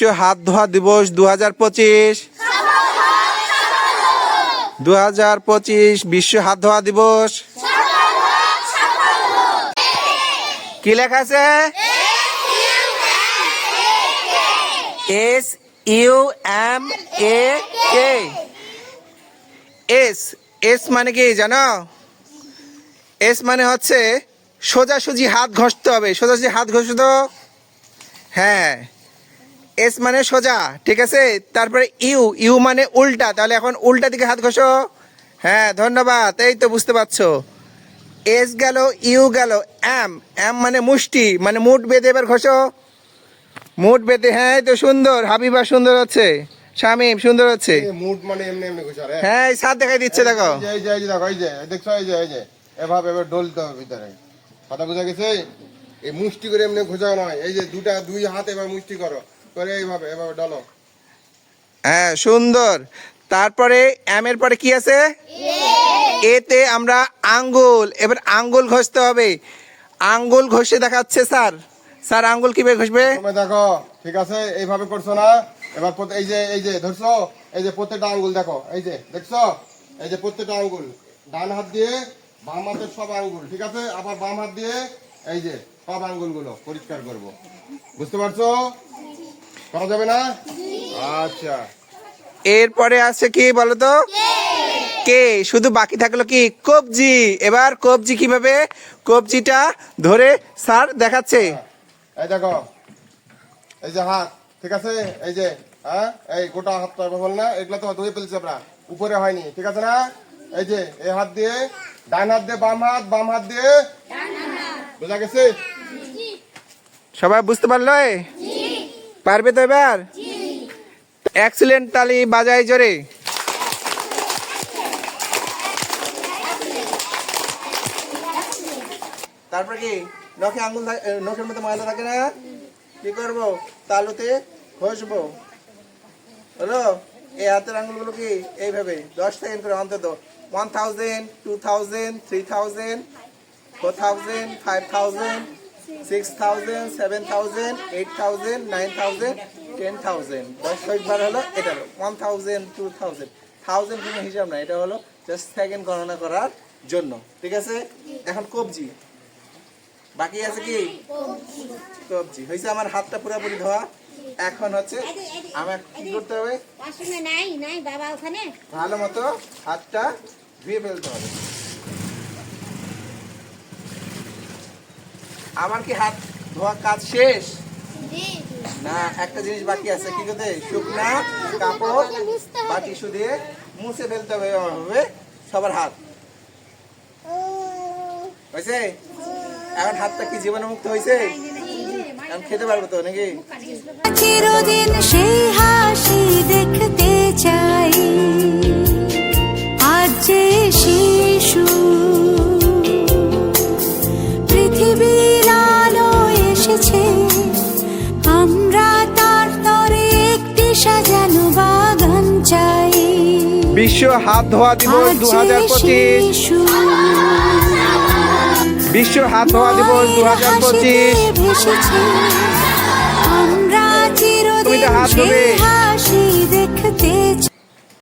বিশ্ব হাত ধোয়া দিবস দু হাজার পঁচিশ। দু হাজার পঁচিশ বিশ্ব হাত ধোয়া দিবস। কি লেখা আছে? S U M A K. S S মানে কি জানো? এস মানে হচ্ছে সোজাসুজি হাত ঘষতে হবে। সোজাসুজি হাত ঘষে তো? হ্যাঁ। এস মানে সোজা ঠিক আছে? তারপরে ইউ ইউ মানে উল্টা তাহলে এখন উল্টা দিকে হাত ঘষো। হ্যাঁ ধন্যবাদ এই তো বুঝতে পারছ। এস গেল ইউ গেল এম এম মানে মুষ্টি মানে মুঠ বেঁধে এবার ঘষো। মুঠ বেঁধে হ্যাঁ এই তো সুন্দর হাবিবা সুন্দর হচ্ছে শামিম সুন্দর হচ্ছে মুড মানে এমনি এমনি ঘুষার হ্যাঁ এই সাত দেখাই দিচ্ছে দেখো। এই যে এই যে দেখো এই যে দেখছ এই যে এই যে। এভাবে এবার ডলতে হবে ভিতরে। কথা বোঝা গেছে? এই মুষ্টি করে এমনি ঘুষাও নয়। এই যে দুটা দুই হাত এবার মুষ্টি করো। করে এইভাবে এভাবে ডলো হ্যাঁ সুন্দর। তারপরে এম এর পরে কি আছে? এতে আমরা আঙ্গুল এবার আঙ্গুল ঘষতে হবে। আঙ্গুল ঘষে দেখাচ্ছে স্যার। স্যার আঙ্গুল কীভাবে ঘষবে? তুমি দেখো ঠিক আছে? এইভাবে করছ না? এবার এই যে এই যে ধরছো? এই যে প্রত্যেকটা আঙ্গুল দেখো এই যে দেখছ? এই যে প্রত্যেকটা আঙ্গুল। ডান হাত দিয়ে বাম হাতের সব আঙ্গুল ঠিক আছে? আবার বাম হাত দিয়ে এই যে সব আঙ্গুলগুলো পরিষ্কার করব। বুঝতে পারছ? করা যাবে না? আচ্ছা। এরপরে আছে কি বলতো কে? শুধু বাকি থাকল কি? কবজি। এবার কবজি কীভাবে? কবজিটা ধরে স্যার দেখাচ্ছে। এই দেখো। এই যে হাত ঠিক আছে? এই যে হ্যাঁ? এই গোটা হাতটা বল না? এগুলো তো ধুয়ে ফেলছি আমরা। উপরে হয়নি ঠিক আছে না? এই যে এই হাত দিয়ে ডান হাত দিয়ে বাম হাত বাম হাত দিয়ে। বোঝা গেছে? সবাই বুঝতে পারল? পারবে তো এবার? এক্সিলেন্ট তালি বাজাই জোরে। তারপরে কি? নখে আঙুল নখের মধ্যে ময়লা থাকে না? কি করব? তালুতে ঘষবো। হলো? এই হাতের আঙ্গুলগুলো কি? এইভাবে। দশ সেকেন্ড করে অন্তত। One thousand two thousand three thousand four thousand five thousand six thousand seven thousand eight thousand nine thousand ten thousand দশ হলো এটা হলো। One thousand two thousand thousand কোনো হিসাব না এটা হলো জাস্ট সেকেন্ড গণনা করার জন্য। ঠিক আছে? এখন কবজি। বাকি আছে কি? কবজি। হয়েছে আমার হাতটা পুরোপুরি ধোয়া। এখন হচ্ছে আমার কি করতে হবে? ভালো মতো হাতটা ধুয়ে ফেলতে হবে। আমার কি হাত ধোয়া কাজ শেষ? না একটা জিনিস বাকি আছে কি করতে শুকনা কাপড় বা টিস্যু দিয়ে মুছে ফেলতে হবে এভাবে সবার হাত। হয়েছে? এখন হাতটা কি জীবাণুমুক্ত হয়েছে? এখন খেতে পারব তো নাকি? চিরদিন সেই হাসি দেখতে চাই। আজ যে সাজানো বাগান চাই। বিশ্ব হাত ধোয়া দিবস দু হাজার পঁচিশ। বিশ্ব হাত ধোয়া দিবস দু হাজার পঁচিশ। আমরা চিরদিন হাত ধোবে। সেই